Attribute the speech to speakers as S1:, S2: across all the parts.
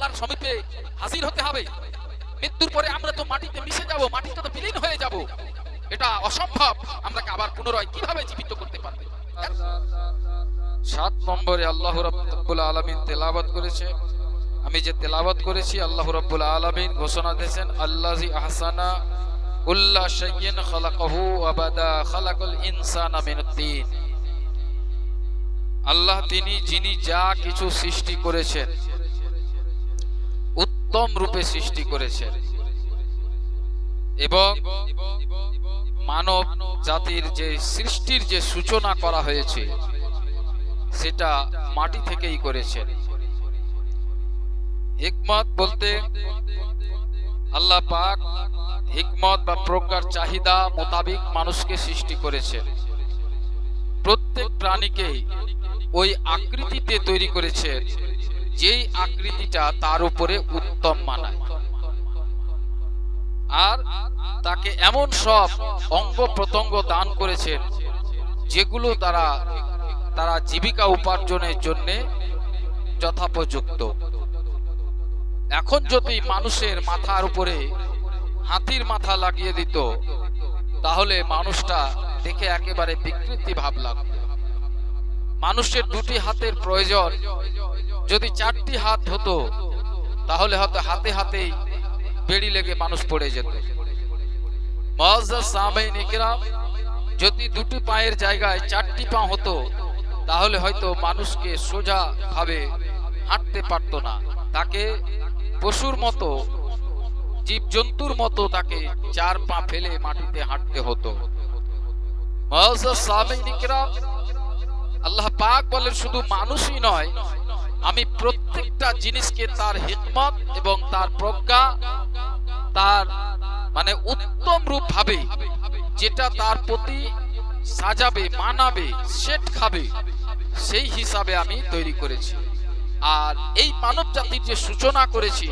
S1: আল্লাহর সমীপে হাজির হতে হবে। মৃত্যুর পরে আমরা তো মাটিতে মিশে যাব মাটিতে তো বিলীন হয়ে যাব। এটা অসম্ভব। আমরাকে আবার পুনরায় কীভাবে জীবিত করতে পারবে? সাত নম্বরে আল্লাহ রাব্বুল আলামিন তেলাওয়াত করেছে। আমি যে তেলাওয়াত করেছি, আল্লাহ রাব্বুল আলামিন ঘোষণা দিয়েছেন আল্লাজি আহসানা কুল্লা শাইইন খালাকাহু ওয়া বাদা খালাকাল ইনসানা মিন আল্লাহ তিনি, যিনি যা কিছু সৃষ্টি করেছেন উত্তম রূপে সৃষ্টি করেছেন এবং মানব জাতির যে সৃষ্টির যে সূচনা করা হয়েছে, সেটা মাটি থেকেই করেছেন। হিকমত বলতে আল্লাহ পাক হিকমত বা প্রজ্ঞার চাহিদা মোতাবিক মানুষকে সৃষ্টি করেছেন। প্রত্যেক প্রাণীকেই ওই আকৃতিতে তৈরি করেছেন যেই আকৃতিটা তার উপরে উত্তম মানায়। আর তাকে এমন সব অঙ্গ প্রত্যঙ্গ দান করেছেন, যেগুলো তারা তারা জীবিকা উপার্জনের জন্য যথাপযুক্ত। এখন যদি মানুষের মাথার উপরে হাতির মাথা লাগিয়ে দিত, তাহলে মানুষটা দেখে একেবারে বিকৃতি ভাব লাগতো। মানুষের দুটি হাতের প্রয়োজন। যদি চারটি হাত হতো, তাহলে হয়তো হাতে হাতেই বেড়ি লেগে মানুষ পড়ে যেত। যদি দুটি পায়ের জায়গায় চারটি পা হতো, তাহলে হয়তো মানুষকে সোজা ভাবে হাঁটতে পারতো না। তাকে পশুর মতো, জীবজন্তুর মতো তাকে চার পা ফেলে মাটিতে হাঁটতে হতো। সাহাবায়ে নিকরাম আল্লাহ পাক বলেন শুধু মানুষই নয়, আমি প্রত্যেকটা জিনিসকে তার হিকমত এবং তার প্রজ্ঞা, তার মানে উত্তম রূপ ভাবে, যেটা তার প্রতি সাজাবে, মানাবে, সেট খাবে, সেই হিসাবে আমি তৈরি করেছি। আর এই মানব জাতির যে সূচনা করেছি,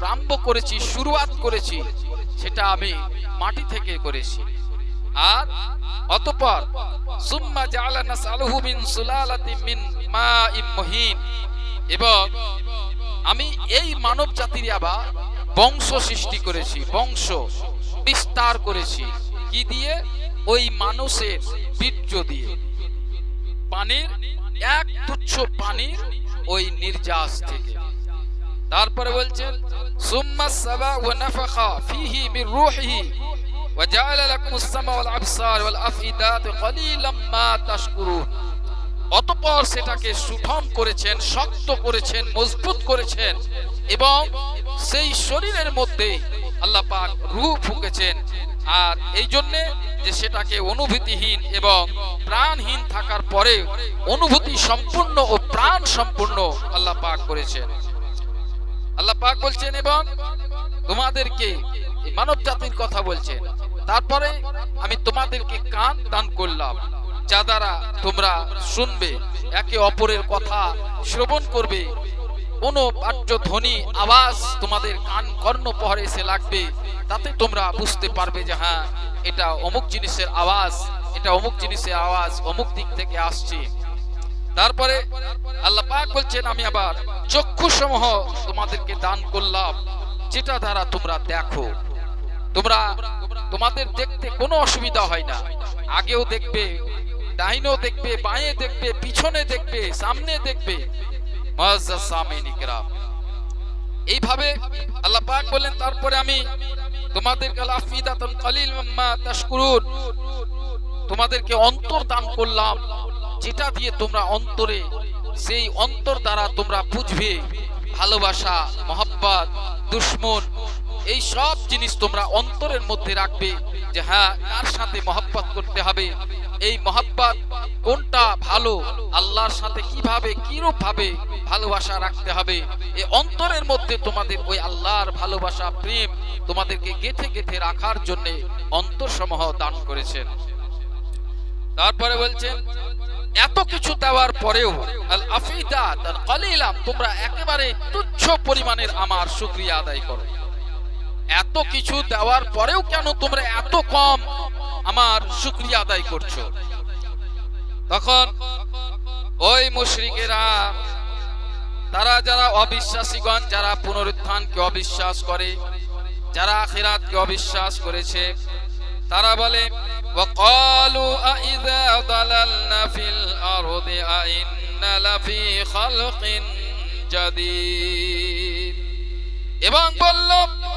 S1: প্রারম্ভ করেছি, শুরুয়াত করেছি, সেটা আমি মাটি থেকে করেছি। আর অতঃপর, সুম্মা জাআলা নাসআলুহু মিন সুলালাতিন মিন মাইম মুহিন। এবং আমি এই মানব জাতির আবার বংশ সৃষ্টি করেছি, বংশ বিস্তার করেছি। কি দিয়ে? ওই মানুষের বীর্য দিয়ে। পানির এক তুচ্ছ পানির ওই নির্যাস থেকে। তারপরে বলছেন, সুম্মা সাবা ওয়া নাফাখা ফিহি মির রূহিহি। وجعل لكم السمع والابصار والافئدات قليلا ما تشكرون অতঃপর সেটাকে সুঠম করেছেন শক্ত করেছেন মজবুত করেছেন এবং সেই শরীরের মধ্যে আল্লাহ পাক রূহ ফুঁকেছেন আর এই জন্যে যে সেটাকে অনুভূতিহীন এবং প্রাণহীন থাকার পরে অনুভূতি সম্পূর্ণ ও প্রাণ সম্পূর্ণ আল্লাহ পাক করেছেন আল্লাহ পাক বলছেন এবং তোমাদেরকে এই মানব জাতির কথা বলছেন তারপরে আমি তোমাদেরকে কান দান করলাম, যা দ্বারা তোমরা শুনবে, একে অপরের কথা শ্রবণ করবে। বাহ্য ধ্বনি, আওয়াজ তোমাদের কান কর্ণ পহরে এসে লাগবে, তাতে তোমরা বুঝতে পারবে যে হ্যাঁ এটা অমুক জিনিসের আওয়াজ, এটা অমুক জিনিসের আওয়াজ অমুক দিক থেকে আসছে। তারপরে আল্লাহ পাক বলছেন, আমি আবার চক্ষু সমূহ তোমাদেরকে দান করলাম, যেটা দ্বারা তোমরা দেখো। তোমরা তোমাদের দেখতে কোনো অসুবিধা হয় না। আগেও দেখবে, ডাইনেও দেখবে, বাঁয়ে দেখবে, পিছনে দেখবে, সামনে দেখবে। এইভাবে আল্লাহ পাক বলেন তারপরে আমি তোমাদের তোমাদেরকে অন্তর দান করলাম, যেটা দিয়ে তোমরা অন্তরে, সেই অন্তর দ্বারা তোমরা বুঝবে ভালোবাসা, মহব্বত, দুশ্মন এই সব জিনিস তোমরা অন্তরের মধ্যে রাখবে যে হ্যাঁ কার সাথে মহব্বত করতে হবে? এই মহব্বত কোনটা ভালো? আল্লাহর সাথে কীভাবে, কিরূপ ভাবে ভালোবাসা রাখতে হবে? এই অন্তরের মধ্যে তোমাদের ওই আল্লাহর ভালোবাসা, প্রেম তোমাদেরকে গেথে গেথে রাখার জন্য অন্তরসমূহ দান করেছেন। তারপরে বলছেন, এত কিছু দেওয়ার পরেও, আল আফিদাত আর কলিলাম তোমরা একেবারে তুচ্ছ পরিমাণের আমার শুকরিয়া আদায় করো। এত কিছু দেওয়ার পরেও কেন তোমরা এত কম আমার শুকরিয়া আদায় করছো তখন ওই মুশরিকেরা তারা যারা অবিশ্বাসীগণ যারা পুনরুত্থানকে অবিশ্বাস করে যারা আখিরাতকে অবিশ্বাস করেছে তারা বলে وقالوا أإذا ضللنا في الأرض أإنا لفي خلق جديد এবং বলল ওই কিয়ামতের দিন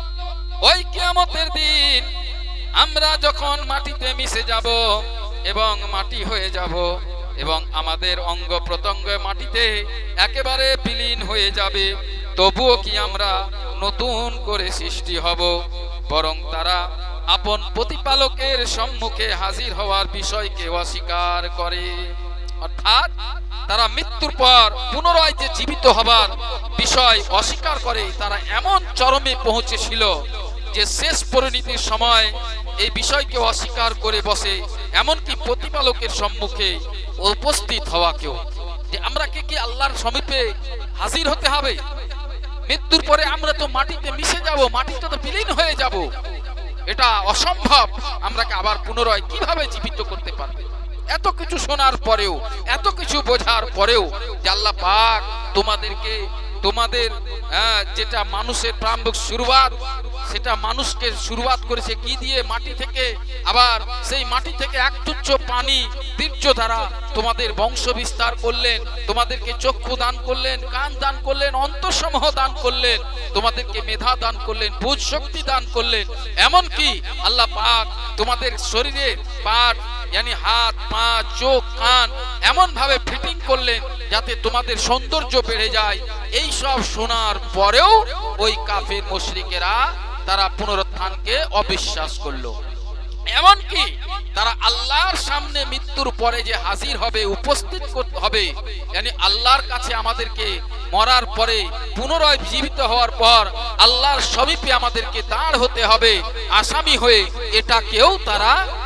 S1: আমরা যখন মাটিতে মিশে যাব এবং মাটি হয়ে যাব এবং আমাদের অঙ্গ প্রত্যঙ্গ মাটিতে একেবারে বিলীন হয়ে যাবে, তবুও কি আমরা নতুন করে সৃষ্টি হব? বরং তারা আপন প্রতিপালকের সম্মুখে হাজির হওয়ার বিষয়কে অস্বীকার করে। অর্থাৎ তারা মৃত্যুর পর পুনরায় যে জীবিত হবার বিষয় অস্বীকার করে, তারা এমন চরমে পৌঁছেছিল যে শেষ পরিণতির সময় এই বিষয়কে অস্বীকার করে বসে এমনকি প্রতিপালকের সম্মুখে উপস্থিত হওয়াকেও যে আমরা কে কি আল্লাহর সমীপে হাজির হতে হবে? মৃত্যুর পরে আমরা তো মাটিতে মিশে যাব মাটিতে তো বিলীন হয়ে যাব। এটা অসম্ভব। আমরাকে আবার পুনরায় কীভাবে জীবিত করতে পারবে? এত কিছু শোনার পরেও, এত কিছু বোঝার পরেও যে আল্লাহ পাক তোমাদেরকে তোমাদের হ্যাঁ, যেটা মানুষের প্রারম্ভিক শুরুয়াত সেটা মানুষকে শুরুয়াত করেছে কি দিয়ে? মাটি থেকে। আবার সেই মাটি থেকে এক তুচ্ছ পানি তীর্য দ্বারা তোমাদের বংশ বিস্তার করলেন তোমাদেরকে চক্ষু দান করলেন কান দান করলেন অন্তঃসমূহ দান করলেন তোমাদেরকে মেধা দান করলেন বুঝ শক্তি দান করলেন। এমন কি আল্লাহ পাক তোমাদের শরীরে পাট ইয়ানি হাত পা চোখ কান এমন ভাবে ফিটিং করলেন যাতে তোমাদের সৌন্দর্য বেড়ে যায় এই সব শোনার পরেও ওই কাফের মুশরিকেরা তারা পুনরুত্থানকে অবিশ্বাস করল এমনকি তারা আল্লাহর সামনে মৃত্যুর পরে যে হাজির হবে উপস্থিত করতে হবে yani আল্লাহর কাছে আমাদেরকে মরার পরে পুনরায় জীবিত হওয়ার পর আল্লাহর সমীপে আমাদেরকে দাঁড় হতে হবে আসামি হয়ে এটাকেও তারা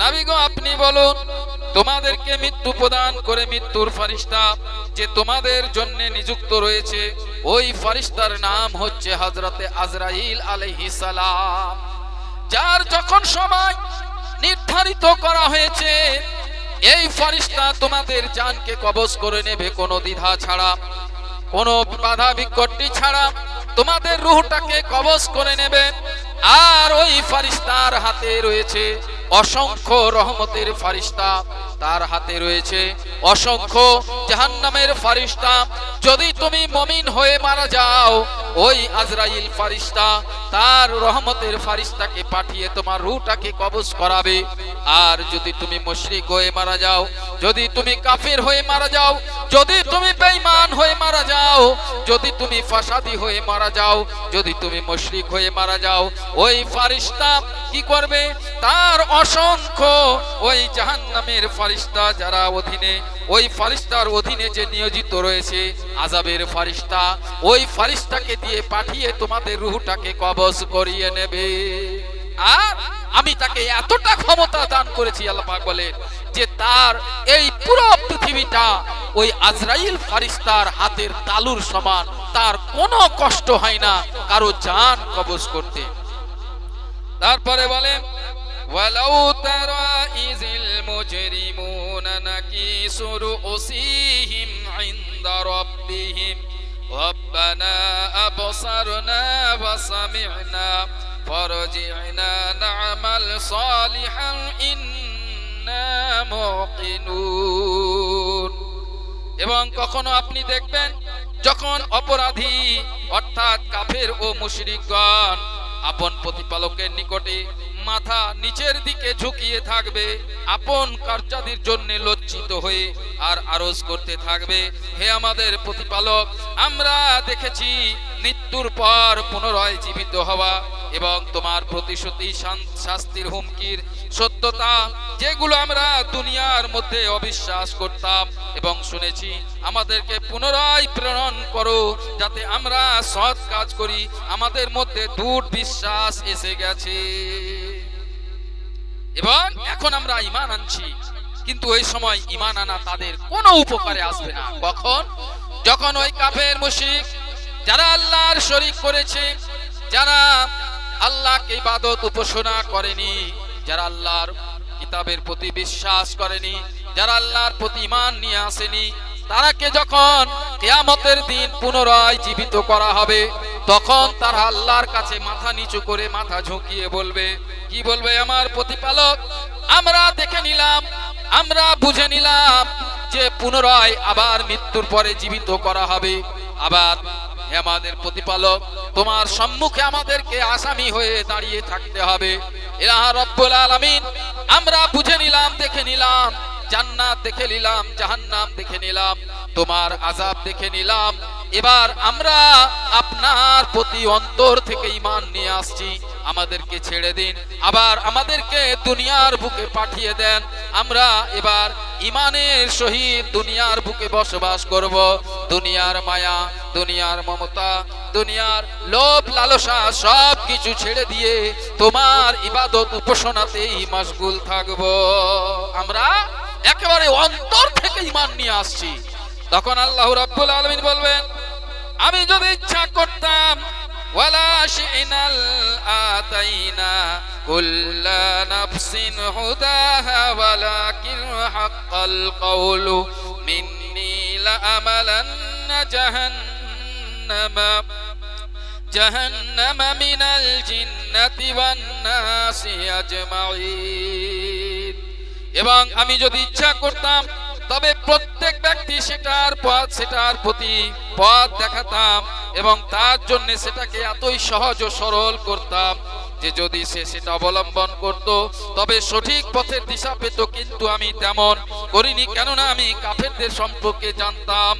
S1: নাবিগো আপনি বলুন, তোমাদেরকে মৃত্যু প্রদান করে মৃত্যুর ফারিস্তা যে তোমাদের জন্য নিযুক্ত রয়েছে, ওই ফারিস্তার নাম হচ্ছে হজরতে আজরাইল সালাম, যার যখন সময় নির্ধারিত করা হয়েছে, এই ফারিস্তা তোমাদের জানকে কবজ করে নেবে কোনো দ্বিধা ছাড়া, কোনো বাধা বিকট্টি ছাড়া, তোমাদের রুহটাকে কবজ করে নেবে, আর ওই ফারিস্তার হাতে রয়েছে অসংখ্য রহমতের ফারিস্তা তার হাতে রয়েছে। অসংখ্য জাহান্নামের ফারিস্তা, যদি তুমি মমিন হয়ে মারা যাও, ওই আজরাইল ফারিস্তা তার রহমতের ফারিস্তাকে পাঠিয়ে তোমার রুটাকে কবজ করাবে। আর যদি তুমি মুশরিক হয়ে মারা যাও, যদি তুমি কাফির হয়ে মারা যাও, যদি তুমি বেঈমান হয়ে মারা যাও, যদি তুমি ফাসাদি হয়ে মারা যাও, যদি তুমি মুশরিক হয়ে মারা যাও, ওই ফারিস্তা কি করবে? তার অসংখ্য ওই জাহান্নামের ফারিস্তা যারা অধীনে, ওই ফারিস্তার অধীনে যে নিয়োজিত রয়েছে আজাবের ফারিস্তা, ওই ফারিস্তাকে দিয়ে পাঠিয়ে তোমাদের রুহটাকে কবজ করিয়ে নেবে। আর আমি তাকে এতটা ক্ষমতা দান করেছি, আল্লাহ পাক বলেন, যে তার এই পুরো পৃথিবীটা ওই আজরাইল ফারিস্তার হাতের তালুর সমান, তার কোনো কষ্ট হয় না কারও জান কবজ করতে। তারপরে বলেন ولو ترى إذ المجرمون نكيس رؤوسهم عند ربهم ربنا أبصرنا وسمعنا فرجعنا نعمل صالحا إنا موقنون এবং কখনো আপনি দেখবেন যখন অপরাধী অর্থাৎ কাফের ও মুশরিকগণ আপন প্রতিপালকের নিকটে মাথা নিচের দিকে ঝুঁকিয়ে থাকবে, আপন কার্যাদির জন্য লজ্জিত হয়ে আর আরজ করতে থাকবে। হে আমাদের প্রতিপালক, আমরা দেখেছি মৃত্যুর পর পুনরায় জীবিত হওয়া এবং তোমার প্রতিশ্রুতি শাস্তির হুমকির সত্যতা, যেগুলো আমরা দুনিয়ার মধ্যে অবিশ্বাস করতাম এবং শুনেছি, আমাদেরকে পুনরায় প্রেরণ করো যাতে আমরা সৎ কাজ করি। আমাদের মধ্যে দূর বিশ্বাস এসে গেছে। এবং এখন আমরা ইমান আনছি। কিন্তু ওই সময় ইমান আনা তাদের কোনো উপকারে আসবে না। কখন? যখন ওই কাফের মুশিক যারা আল্লাহর শরিক করেছে, যারা আল্লাহকে ইবাদত উপাসনা করেনি, যারা আল্লাহর কিতাবের প্রতি বিশ্বাস করেনি, যারা আল্লাহর প্রতি ইমান নিয়ে আসেনি তারাকে যখন কেয়ামতের দিন পুনরায় জীবিত করা হবে, তখন তারা আল্লাহর কাছে মাথা নিচু করে মাথা ঝুঁকিয়ে বলবে, কি বলবে আমার প্রতিপালক? আমরা দেখে নিলাম, আমরা বুঝে নিলাম যে পুনরায় আবার মৃত্যুর পরে জীবিত করা হবে। আবার আমাদের প্রতিপালক, তোমার সম্মুখে আমাদেরকে আসামি হয়ে দাঁড়িয়ে থাকতে হবে। ইলাহ রব্বুল আলামিন, আমরা বুঝে নিলাম, দেখে নিলাম জান্নাত দেখে নিলাম, জাহান্নাম দেখে নিলাম, তোমার আজাব দেখে নিলাম। এবার আমরা আপনার প্রতি অন্তর থেকে ইমান নিয়ে আসছি, আমাদেরকে ছেড়ে দিন। আবার আমাদেরকে দুনিয়ার বুকে পাঠিয়ে দেন। আমরা এবার ইমানের সহিত দুনিয়ার বুকে বসবাস করব। দুনিয়ার মায়া, দুনিয়ার মমতা, দুনিয়ার লোভ, লালসা সব কিছু ছেড়ে দিয়ে তোমার ইবাদত উপাসনাতেই মশগুল থাকব। আমরা একেবারে অন্তর থেকে ইমান নিয়ে আসছি। তখন আল্লাহ রাব্বুল আলামিন বলবেন, আমি যদি ইচ্ছা করতাম, ওয়ালা শিনাল আতাইনা কুল্লা জিন্নাতি আজমাইন এবং আমি যদি ইচ্ছা করতাম, তবে প্রত্যেক ব্যক্তি সেটার পথ, সেটার প্রতি পথ দেখাতাম এবং তার জন্য সেটাকে এতই সহজ ও সরল করতাম যে যদি সে সেটা অবলম্বন করত, তবে সঠিক পথের দিশা পেত, কিন্তু আমি তেমন করিনি। কেননা আমি কাফেরদের সম্পর্কে জানতাম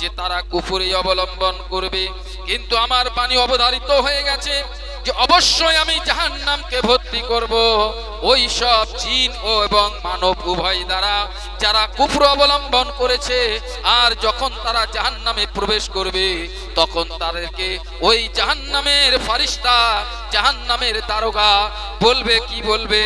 S1: যে তারা কুফুরি অবলম্বন করবে, কিন্তু আমার বাণী অবধারিত হয়ে গেছে। যে অবশ্যই আমি জাহান নামকে ভর্তি করব। ওই সব জিন ও এবং মানব উভয় দ্বারা যারা কুফর অবলম্বন করেছে, আর যখন তারা জাহান নামে প্রবেশ করবে, তখন তাদেরকে ওই জাহান নামের ফারিস্তা জাহান নামের তারকা বলবে, কি বলবে?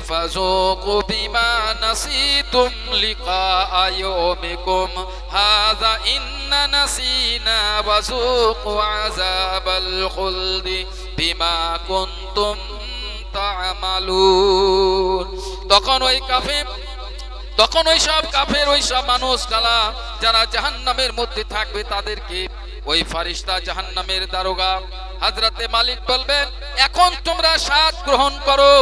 S1: فذوقوا بما نسيتم لقاء يومكم هذا إن نسينا وذوقوا عذاب الخلد بما كنتم تعملون তখন ওই কাফের তখন ওই সব কাফের ওই সব মানুষ গালা যারা জাহান্নামের মধ্যে থাকবে তাদেরকে ওই ফারিস্তা জাহান্নামের দারোগা হাজরাতে মালিক বলবেন, এখন তোমরা স্বাদ গ্রহণ করো।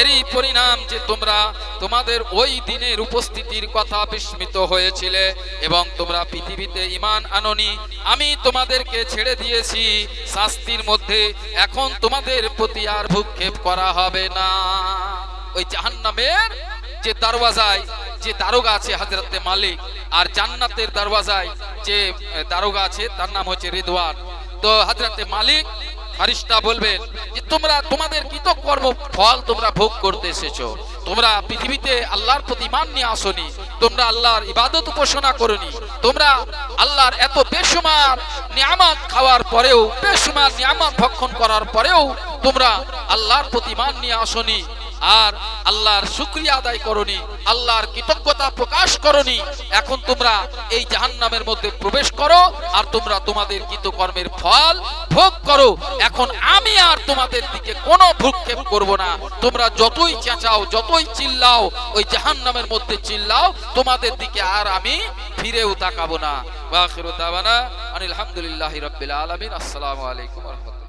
S1: এরই পরিণাম যে তোমরা তোমাদের ওই দিনের উপস্থিতির কথা বিস্মিত হয়েছিলে এবং তোমরা পৃথিবীতে ইমান আননি। আমি তোমাদেরকে ছেড়ে দিয়েছি। শাস্তির মধ্যে এখন তোমাদের প্রতি আর ভূক্ষেপ করা হবে না। ওই জাহান্নামের যে দরওয়াজায় যে দারোগা আছে হাজরতে মালিক আর জান্নাতের দরওয়াজায় যে দারোগা আছে তার নাম হচ্ছে রিদওয়ান। তো হাজরতে মালিক ফারিস্তা বলবেন যে, তোমরা তোমাদের কৃতকর্ম ফল তোমরা ভোগ করতে এসেছ? তোমরা পৃথিবীতে আল্লাহর প্রতি মান নিয়ে আসনি। তোমরা আল্লাহর ইবাদত উপাসনা করনি। তোমরা আল্লাহর এত বেসুমার নিয়ামত খাওয়ার পরেও বেসুমার নিয়ামত ভক্ষণ করার পরেও তোমরা আল্লাহর প্রতি মান নিয়ে আসনি। আর আল্লাহর শুক্রিয়া আদায় করনি, আল্লাহর কৃতজ্ঞতা প্রকাশ করনি। এখন তোমরা এই জাহান্নামের মধ্যে প্রবেশ করো আর তোমরা তোমাদের কৃতকর্মের ফল ভোগ করো। এখন আমি আর তোমাদের দিকে কোনো ভ্রুক্ষেপ করব না। তোমরা যতই চেঁচাও, যতই চিল্লাও, ওই জাহান্নামের মধ্যে চিল্লাও, তোমাদের দিকে আর আমি ফিরেও তাকাবো না। ওয়া আখিরু দাওয়ানা আনিল হামদুলিল্লাহি রাব্বিল আলামিন। আসসালামু আলাইকুম।